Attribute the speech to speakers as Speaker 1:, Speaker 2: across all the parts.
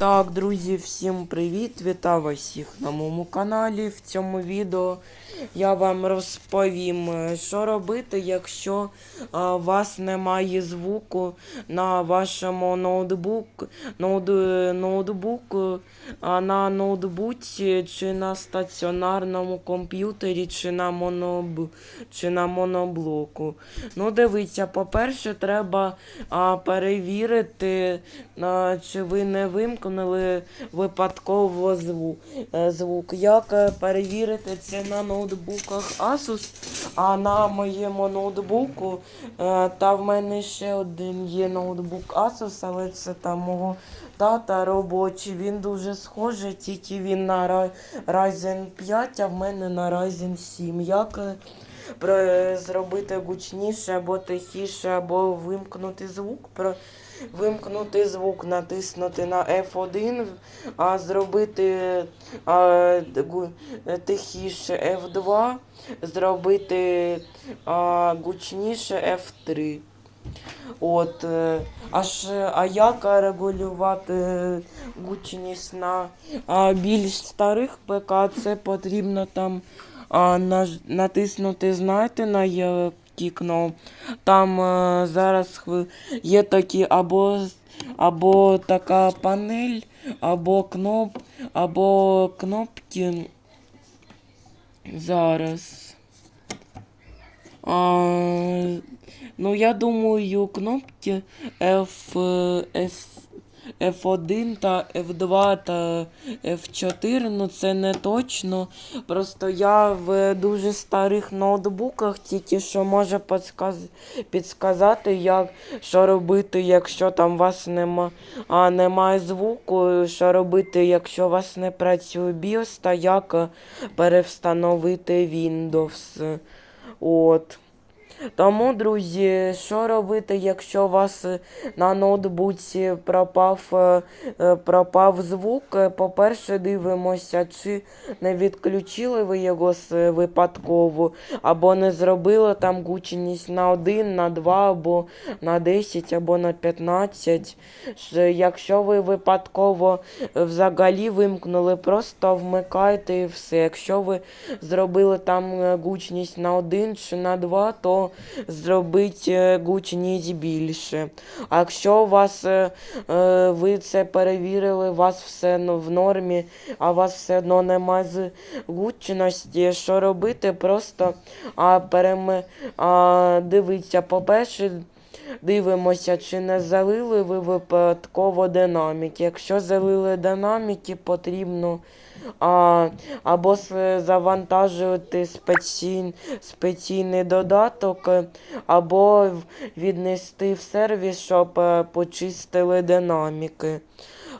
Speaker 1: Так, друзі, всім привіт! Вітаю вас всіх на моєму каналі. В цьому відео я вам розповім, е, що робити, якщо е, у вас немає звуку на вашому ноутбук, ноут, ноутбуку, а на ноутбуці чи на стаціонарному комп'ютері, чи на, моноб, чи на моноблоку. Ну, дивіться, по-перше, треба а, перевірити, а, чи ви не вимкнули випадково звук. Е, звук. Як е, перевірити це на ноутбуках Asus, а на моєму ноутбуку, е, та в мене ще один є ноутбук Asus, але це там мого тата робочий. Він дуже схожий, тільки він на Ryzen 5, а в мене на Ryzen 7. Як зробити гучніше або тихіше, або вимкнути звук. Про вимкнути звук, натиснути на F1, а зробити а, тихіше F2, зробити а, гучніше F3. От, е, аж, а як регулювати гучність на більш старих ПК, це потрібно там натиснути, знаєте, на які кнопки. Там е, зараз хви- є такі або, з- або така панель, або кноп, або кнопки. Зараз. А, ну, я думаю, кнопки F, F, F1 та F2 та F4, ну це не точно. Просто я в дуже старих ноутбуках тільки що може підсказати, як що робити, якщо там у вас нема... а, немає звуку, що робити, якщо у вас не працює BIOS, та як перевстановити Windows. От. Тому, друзі, що робити, якщо у вас е, на ноутбуці пропав, е, е, пропав звук? По-перше, дивимося, чи не відключили ви його випадково, або не зробили там гучність на 1, на 2, або на 10, або на 15. Якщо ви випадково взагалі вимкнули, просто вмикайте і все. Якщо ви зробили там гучність на 1 чи на 2, то зробіть е, гучність більше. А якщо у вас е, е, ви це перевірили, у вас все в нормі, а у вас все одно немає з гучності, що робити? Просто а, перем... а, дивіться, по-перше, Дивимося, чи не залили ви випадково динаміки. Якщо залили динаміки, потрібно а, або завантажувати спеційний, спеційний додаток, або віднести в сервіс, щоб е, почистили динаміки.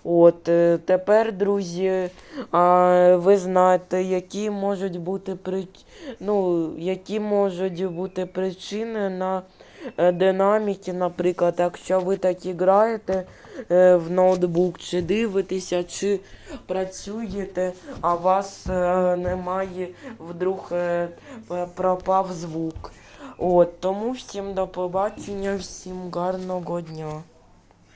Speaker 1: От е, тепер, друзі, а, ви знаєте, які можуть бути при... ну, які можуть бути причини на е, динаміки, наприклад, якщо ви так граєте е, в ноутбук, чи дивитеся, чи працюєте, а вас немає, вдруг пропав звук. От, тому всім до побачення, всім гарного дня.